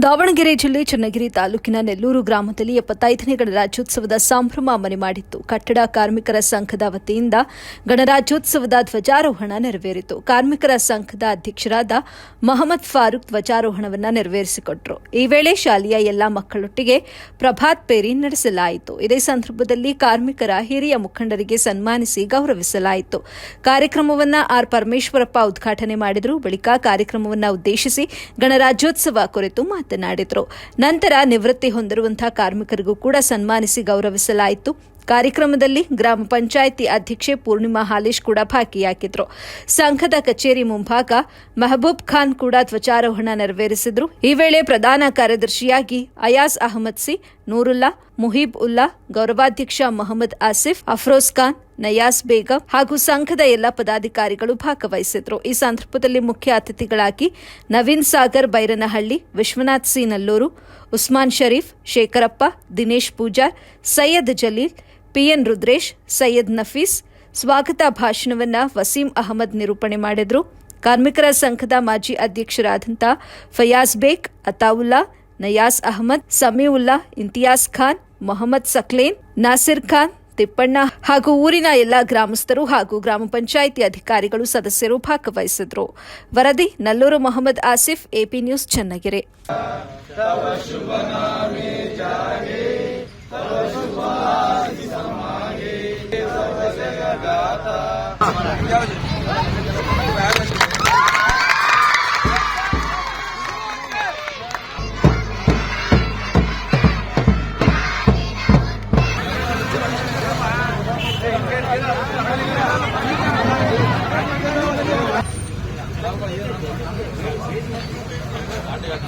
ದಾವಣಗೆರೆ ಜಿಲ್ಲೆ ಚನ್ನಗಿರಿ ತಾಲೂಕಿನ ನೆಲ್ಲೂರು ಗ್ರಾಮದಲ್ಲಿ ಎಪ್ಪತ್ತೈದನೇ ಗಣರಾಜ್ಯೋತ್ಸವದ ಸಂಭ್ರಮ ಮನೆ ಮಾಡಿತ್ತು. ಕಟ್ಟಡ ಕಾರ್ಮಿಕರ ಸಂಘದ ವತಿಯಿಂದ ಗಣರಾಜ್ಯೋತ್ಸವದ ಧ್ವಜಾರೋಹಣ ನೆರವೇರಿತು. ಕಾರ್ಮಿಕರ ಸಂಘದ ಅಧ್ಯಕ್ಷರಾದ ಮಹಮ್ಮದ್ ಫಾರೂಕ್ ಧ್ವಜಾರೋಹಣವನ್ನು ನೆರವೇರಿಸಿಕೊಟ್ರು. ಈ ವೇಳೆ ಶಾಲೆಯ ಎಲ್ಲಾ ಮಕ್ಕಳೊಟ್ಟಿಗೆ ಪ್ರಭಾತ್ ಪೇರಿ ನಡೆಸಲಾಯಿತು. ಇದೇ ಸಂದರ್ಭದಲ್ಲಿ ಕಾರ್ಮಿಕರ ಹಿರಿಯ ಮುಖಂಡರಿಗೆ ಸನ್ಮಾನಿಸಿ ಗೌರವಿಸಲಾಯಿತು. ಕಾರ್ಯಕ್ರಮವನ್ನು ಆರ್ ಪರಮೇಶ್ವರಪ್ಪ ಉದ್ಘಾಟನೆ ಮಾಡಿದರು. ಬಳಿಕ ಕಾರ್ಯಕ್ರಮವನ್ನು ಉದ್ದೇಶಿಸಿ ಗಣರಾಜ್ಯೋತ್ಸವ ಕುರಿತು ಮಾತನಾಡಿದರು. ನಂತರ ನಿವೃತ್ತಿ ಹೊಂದಿರುವಂತಹ ಕಾರ್ಮಿಕರಿಗೂ ಕೂಡ ಸನ್ಮಾನಿಸಿ ಗೌರವಿಸಲಾಯಿತು. ಕಾರ್ಯಕ್ರಮದಲ್ಲಿ ಗ್ರಾಮ ಪಂಚಾಯಿತಿ ಅಧ್ಯಕ್ಷೆ ಪೂರ್ಣಿಮಾ ಹಾಲೇಶ್ ಕೂಡ ಭಾಗಿಯಾಗಿದ್ರು. ಸಂಘದ ಕಚೇರಿ ಮುಂಭಾಗ ಮೆಹಬೂಬ್ ಖಾನ್ ಕೂಡ ಧ್ವಜಾರೋಹಣ ನೆರವೇರಿಸಿದ್ರು. ಈ ವೇಳೆ ಪ್ರಧಾನ ಕಾರ್ಯದರ್ಶಿಯಾಗಿ ಅಯಾಜ್ ಅಹಮದ್ ಸಿ ನೂರುಲ್ಲಾ, ಮುಹೀಬ್ ಉಲ್ಲಾ, ಗೌರವಾಧ್ಯಕ್ಷ ಮೊಹಮ್ಮದ್ ಆಸಿಫ್, ಅಫ್ರೋಜ್ ಖಾನ್ ನಯಾಸ್ ಬೇಗಂ ಹಾಗೂ ಸಂಘದ ಎಲ್ಲ ಪದಾಧಿಕಾರಿಗಳು ಭಾಗವಹಿಸಿದ್ರು. ಈ ಸಂದರ್ಭದಲ್ಲಿ ಮುಖ್ಯ ಅತಿಥಿಗಳಾಗಿ ನವೀನ್ ಸಾಗರ್ ಬೈರನಹಳ್ಳಿ, ವಿಶ್ವನಾಥ್ ಸಿ ನಲ್ಲೂರು, ಉಸ್ಮಾನ್ ಶರೀಫ್, ಶೇಖರಪ್ಪ, ದಿನೇಶ್ ಪೂಜಾರ್, ಸೈಯದ್ ಜಲೀಲ್, ಪಿಎನ್ ರುದ್ರೇಶ್, ಸೈಯದ್ ನಫೀಸ್, ಸ್ವಾಗತ ಭಾಷಣವನ್ನ ವಸೀಂ ಅಹಮದ್ ನಿರೂಪಣೆ ಮಾಡಿದ್ರು. ಕಾರ್ಮಿಕರ ಸಂಘದ ಮಾಜಿ ಅಧ್ಯಕ್ಷರಾದಂಥ ಫಯಾಜ್ ಬೇಗ್, ಅತಾವುಲ್ಲಾ, ನಯಾಸ್ ಅಹಮದ್, ಸಮೀವುಲ್ಲಾ ಇಂತಿಯಾಸ್ ಖಾನ್, ಮೊಹಮ್ಮದ್ ಸಕ್ಲೇನ್, ನಾಸಿರ್ ಖಾನ್ ತಿಪ್ಪಣ್ಣ ಹಾಗೂ ಊರಿನ ಎಲ್ಲ ಗ್ರಾಮಸ್ಥರು ಹಾಗೂ ಗ್ರಾಮ ಪಂಚಾಯಿತಿ ಅಧಿಕಾರಿಗಳು ಸದಸ್ಯರು ಭಾಗವಹಿಸಿದ್ರು. ವರದಿ ನಲ್ಲೂರು ಮೊಹಮ್ಮದ್ ಆಸಿಫ್, ಎಪಿ ನ್ಯೂಸ್ ಚನ್ನಗಿರಿ.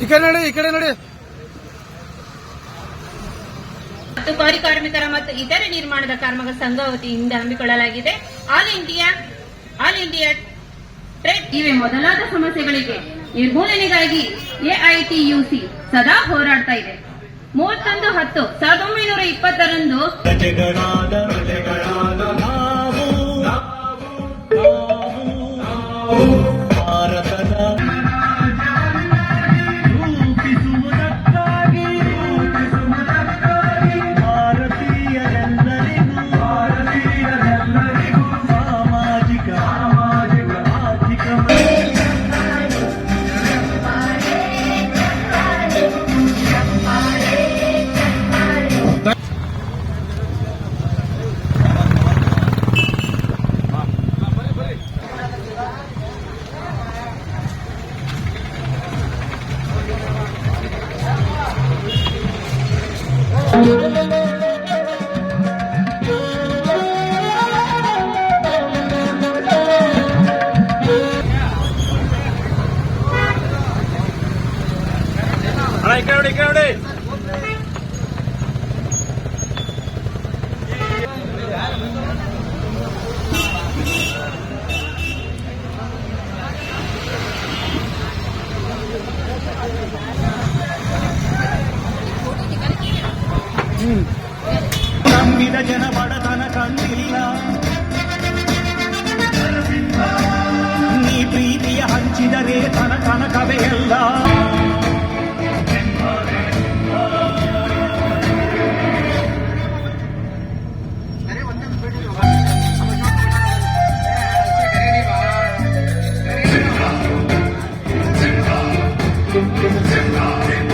ಈ ಕಡೆ ನೋಡಿ ಈ ಕಡೆ ನೋಡಿ. ಮತ್ತು ಕೋರಿ ಕಾರ್ಮಿಕರ ಮತ್ತು ಇತರೆ ನಿರ್ಮಾಣದ ಕಾರ್ಮಿಕ ಸಂಘ ವತಿಯಿಂದ ಹಮ್ಮಿಕೊಳ್ಳಲಾಗಿದೆ. All India all India trade ಇವೆ ಮೊದಲಾದ ಸಮಸ್ಯೆಗಳಿಗೆ. ನಿರ್ಮೂಲನೆಗಾಗಿ ಎಐಟಿಯುಸಿ ಸದಾ ಹೋರಾಡ್ತಾ ಇದೆ. ಮೂವತ್ತೊಂದು ಹತ್ತು ಸಾವಿರದ ಒಂಬೈನೂರ ಇಪ್ಪತ್ತರಂದು ఇక్కడ ఇక్కడ ನಂಬಿದ ಜನ ಬಡತನ ಕಂಡಿಲ್ಲ ನೀ ಪ್ರೀತಿಯ ಹಂಚಿದರೆ ತನ ಕನಕವೇ ಎಲ್ಲ ನೀ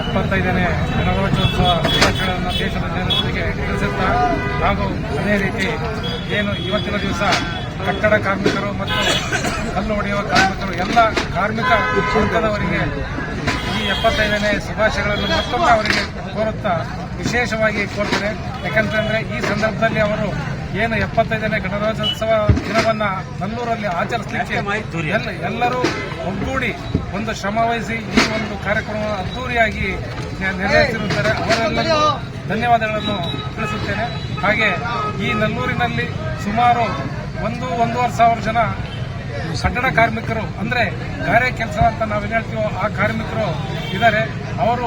ಎಪ್ಪತ್ತೈದನೇ ಗಣರಾಜ್ಯೋತ್ಸವ ದಿನಾಚರಣೆಯನ್ನು ದೇಶದ ಜನತೆಗೆ ತಿಳಿಸುತ್ತಾ ಹಾಗೂ ಅದೇ ರೀತಿ ಏನು ಇವತ್ತಿನ ದಿವಸ ಕಟ್ಟಡ ಕಾರ್ಮಿಕರು ಮತ್ತು ಕಲ್ಲು ಹೊಡೆಯುವ ಕಾರ್ಮಿಕರು, ಎಲ್ಲ ಕಾರ್ಮಿಕ ವರ್ಗದವರಿಗೆ ಈ ಎಪ್ಪತ್ತೈದನೇ ಶುಭಾಶಯಗಳನ್ನು ಮತ್ತೊಮ್ಮೆ ಅವರಿಗೆ ಕೋರುತ್ತಾ ವಿಶೇಷವಾಗಿ ಕೋರ್ತೇನೆ ಯಾಕಂತಂದ್ರೆ ಈ ಸಂದರ್ಭದಲ್ಲಿ ಅವರು ಏನು ಎಪ್ಪತ್ತೈದನೇ ಗಣರಾಜ್ಯೋತ್ಸವ ದಿನವನ್ನ ನಲ್ಲೂರಲ್ಲಿ ಆಚರಿಸಲಿಕ್ಕೆ ಎಲ್ಲ ಎಲ್ಲರೂ ಒಗ್ಗೂಡಿ ಒಂದು ಶ್ರಮ ವಹಿಸಿ ಈ ಒಂದು ಕಾರ್ಯಕ್ರಮ ಅದ್ದೂರಿಯಾಗಿ ನೆರವೇರಿಸಿರುತ್ತಾರೆ. ಅವರೆಲ್ಲರಿಗೂ ಧನ್ಯವಾದಗಳನ್ನು ತಿಳಿಸುತ್ತೇನೆ. ಹಾಗೆ ಈ ನಲ್ಲೂರಿನಲ್ಲಿ ಸುಮಾರು ಒಂದು ಒಂದೂವರೆ ಸಾವಿರ ಜನ ಕಟ್ಟಡ ಕಾರ್ಮಿಕರು ಅಂದ್ರೆ ಗಾರೆ ಕೆಲಸ ಅಂತ ನಾವೇನು ಹೇಳ್ತೀವೋ ಆ ಕಾರ್ಮಿಕರು ಇದ್ದಾರೆ. ಅವರು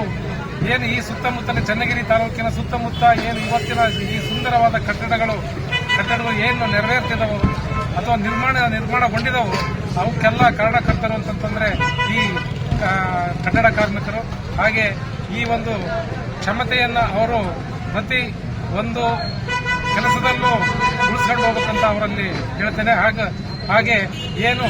ಏನು ಈ ಸುತ್ತಮುತ್ತಲ ಚನ್ನಗಿರಿ ತಾಲೂಕಿನ ಸುತ್ತಮುತ್ತ ಏನು ಇವತ್ತಿನ ಈ ಸುಂದರವಾದ ಕಟ್ಟಡಗಳು ಕಟ್ಟಡಗಳು ಏನು ನೆರವೇರ್ತಿದವು ಅಥವಾ ನಿರ್ಮಾಣ, ನಿರ್ಮಾಣಗೊಂಡಿದವು, ಅವಕ್ಕೆಲ್ಲ ಕಾರಣಕರ್ತರು ಅಂತಂತಂದ್ರೆ ಈ ಕಟ್ಟಡ ಕಾರ್ಮಿಕರು. ಹಾಗೆ ಈ ಒಂದು ಕ್ಷಮತೆಯನ್ನ ಅವರು ಪ್ರತಿ ಒಂದು ಕೆಲಸದಲ್ಲೂ ಉಳಿಸ್ಕೊಂಡು ಹೋಗ್ಬೇಕಂತ ಅವರಲ್ಲಿ ಹೇಳ್ತೇನೆ. ಹಾಗೆ ಹಾಗೆ ಏನು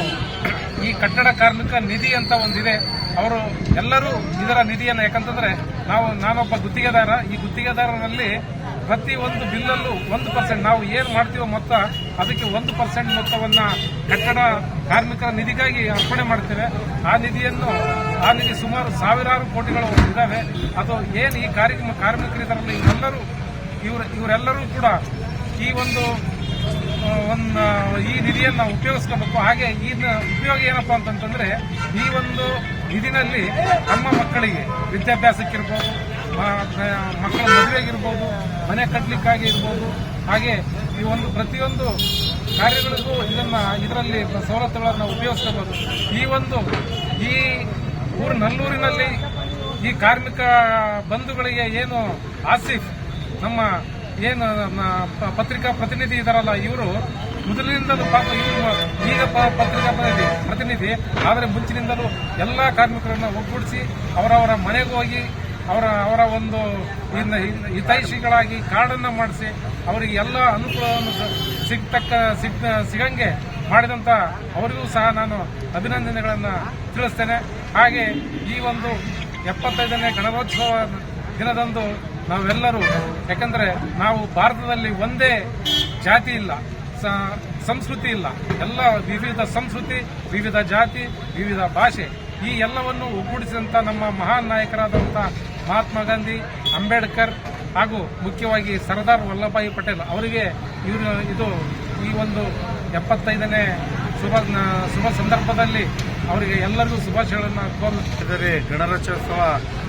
ಈ ಕಟ್ಟಡ ಕಾರ್ಮಿಕ ನಿಧಿ ಅಂತ ಒಂದಿದೆ. ಅವರು ಎಲ್ಲರೂ ಇದರ ನಿಧಿಯನ್ನು, ಯಾಕಂತಂದ್ರೆ ನಾವು, ನಾನೊಬ್ಬ ಗುತ್ತಿಗೆದಾರ. ಈ ಗುತ್ತಿಗೆದಾರರಲ್ಲಿ ಪ್ರತಿ ಒಂದು ಬಿಲ್ಲಲ್ಲೂ ಒಂದು ಪರ್ಸೆಂಟ್ ನಾವು ಏನು ಮಾಡ್ತೀವೋ ಮೊತ್ತ ಅದಕ್ಕೆ ಒಂದು ಪರ್ಸೆಂಟ್ ಮೊತ್ತವನ್ನ ಕಟ್ಟಡ ಕಾರ್ಮಿಕರ ನಿಧಿಗಾಗಿ ಅರ್ಪಣೆ ಮಾಡ್ತೇವೆ. ಆ ನಿಧಿಯನ್ನು, ಆ ನಿಧಿ ಸುಮಾರು ಸಾವಿರಾರು ಕೋಟಿಗಳು ಇದ್ದಾವೆ. ಅದು ಏನು ಈ ಕಾರ್ಯಕ್ರಮ ಕಾರ್ಮಿಕರಿದರಲ್ಲಿ ಇವರೆಲ್ಲರೂ, ಇವರು, ಇವರೆಲ್ಲರೂ ಕೂಡ ಈ ಒಂದು ಒಂದು ಈ ನಿಧಿಯನ್ನು ಉಪಯೋಗಿಸ್ಕೋಬೇಕು. ಹಾಗೆ ಈ ಉಪಯೋಗ ಏನಪ್ಪಾ ಅಂತಂತಂದ್ರೆ ಈ ಒಂದು ನಿಧಿನಲ್ಲಿ ನಮ್ಮ ಮಕ್ಕಳಿಗೆ ವಿದ್ಯಾಭ್ಯಾಸಕ್ಕಿರ್ಬೋದು ಮಕ್ಕಳ ಮದುವೆಗಿರ್ಬೋದು, ಮನೆ ಕಟ್ಟಲಿಕ್ಕಾಗಿ ಇರ್ಬೋದು. ಹಾಗೆ ಈ ಒಂದು ಪ್ರತಿಯೊಂದು ಕಾರ್ಯಗಳಿಗೂ ಇದನ್ನ, ಇದರಲ್ಲಿ ಸವಲತ್ತುಗಳನ್ನು ಉಪಯೋಗಿಸ್ಕೋಬಹುದು ಈ ಒಂದು, ಈ ಊರು ನಲ್ಲೂರಿನಲ್ಲಿ ಈ ಕಾರ್ಮಿಕ ಬಂಧುಗಳಿಗೆ ಏನು ಆಸಿಫ್ ನಮ್ಮ ಏನು ಪತ್ರಿಕಾ ಪ್ರತಿನಿಧಿ ಇದಾರಲ್ಲ ಇವರು ಮೊದಲಿನಿಂದಲೂ ಪಾಪ ಈಗ ಪತ್ರಿಕಾ ಪ್ರತಿನಿಧಿ, ಆದರೆ ಮುಂಚಿನಿಂದಲೂ ಎಲ್ಲ ಕಾರ್ಮಿಕರನ್ನು ಒಗ್ಗೂಡಿಸಿ ಅವರವರ ಮನೆಗೆ ಹೋಗಿ ಅವರ ಅವರ ಒಂದು ಹಿತೈಷಿಗಳಾಗಿ ಕಾರ್ಡನ್ನು ಮಾಡಿಸಿ ಅವರಿಗೆ ಎಲ್ಲ ಅನುಕೂಲವನ್ನು ಸಿಗ್ತಕ್ಕ, ಸಿಗ್ ಸಿಗಂಗೆ ಮಾಡಿದಂಥ ಅವರಿಗೂ ಸಹ ನಾನು ಅಭಿನಂದನೆಗಳನ್ನು ತಿಳಿಸ್ತೇನೆ. ಹಾಗೆ ಈ ಒಂದು ಎಪ್ಪತ್ತೈದನೇ ಗಣರಾಜ್ಯೋತ್ಸವ ದಿನದಂದು ನಾವೆಲ್ಲರೂ, ಯಾಕಂದರೆ ನಾವು ಭಾರತದಲ್ಲಿ ಒಂದೇ ಜಾತಿ ಇಲ್ಲ. ಸಂಸ್ಕೃತಿ ಇಲ್ಲ. ಎಲ್ಲ ವಿವಿಧ ಸಂಸ್ಕೃತಿ, ವಿವಿಧ ಜಾತಿ, ವಿವಿಧ ಭಾಷೆ. ಈ ಎಲ್ಲವನ್ನು ಒಗ್ಗೂಡಿಸಿದಂಥ ನಮ್ಮ ಮಹಾನ್ ನಾಯಕರಾದಂಥ ಮಹಾತ್ಮ ಗಾಂಧಿ, ಅಂಬೇಡ್ಕರ್ ಹಾಗೂ ಮುಖ್ಯವಾಗಿ ಸರ್ದಾರ್ ವಲ್ಲಭಾಯಿ ಪಟೇಲ್ ಅವರಿಗೆ ಇವರು ಇದು ಈ ಒಂದು ಎಪ್ಪತ್ತೈದನೇ ಶುಭ ಶುಭ ಸಂದರ್ಭದಲ್ಲಿ ಅವರಿಗೆ ಎಲ್ಲರಿಗೂ ಶುಭಾಶಯಗಳನ್ನು ಕೋರುತ್ತಿದ್ದಾರೆ. ಗಣರಾಜ್ಯೋತ್ಸವ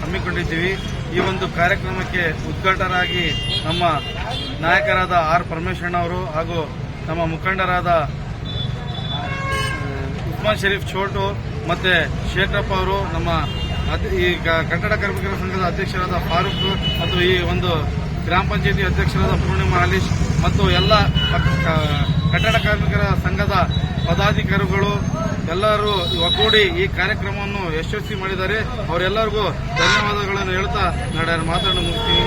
ಹಮ್ಮಿಕೊಂಡಿದ್ದೀವಿ. ಈ ಒಂದು ಕಾರ್ಯಕ್ರಮಕ್ಕೆ ಉದ್ಘಾಟರಾಗಿ ನಮ್ಮ ನಾಯಕರಾದ ಆರ್ ಪರಮೇಶ್ವರಣ್ಣ ಅವರು ಹಾಗೂ ನಮ್ಮ ಮುಖಂಡರಾದ ಉಸ್ಮಾನ್ ಶರೀಫ್ ಚೋಟು ಮತ್ತೆ ಶೇಖರಪ್ಪ ಅವರು, ನಮ್ಮ ಈ ಕಟ್ಟಡ ಕಾರ್ಮಿಕರ ಸಂಘದ ಅಧ್ಯಕ್ಷರಾದ ಫಾರೂಕ್ ಮತ್ತು ಈ ಒಂದು ಗ್ರಾಮ ಪಂಚಾಯತಿ ಅಧ್ಯಕ್ಷರಾದ ಪೂರ್ಣಿಮಾ ಹಾಲೀಶ್ ಮತ್ತು ಎಲ್ಲ ಕಟ್ಟಡ ಕಾರ್ಮಿಕರ ಸಂಘದ ಪದಾಧಿಕಾರಿಗಳು ಎಲ್ಲರೂ ಒಗ್ಗೂಡಿ ಈ ಕಾರ್ಯಕ್ರಮವನ್ನು ಯಶಸ್ವಿ ಮಾಡಿದ್ದಾರೆ. ಅವರೆಲ್ಲರಿಗೂ ಧನ್ಯವಾದಗಳನ್ನು ಹೇಳ್ತಾ ನಾಡ ಮಾತಾಡಲು ಮುಗಿಸ್ತೀನಿ.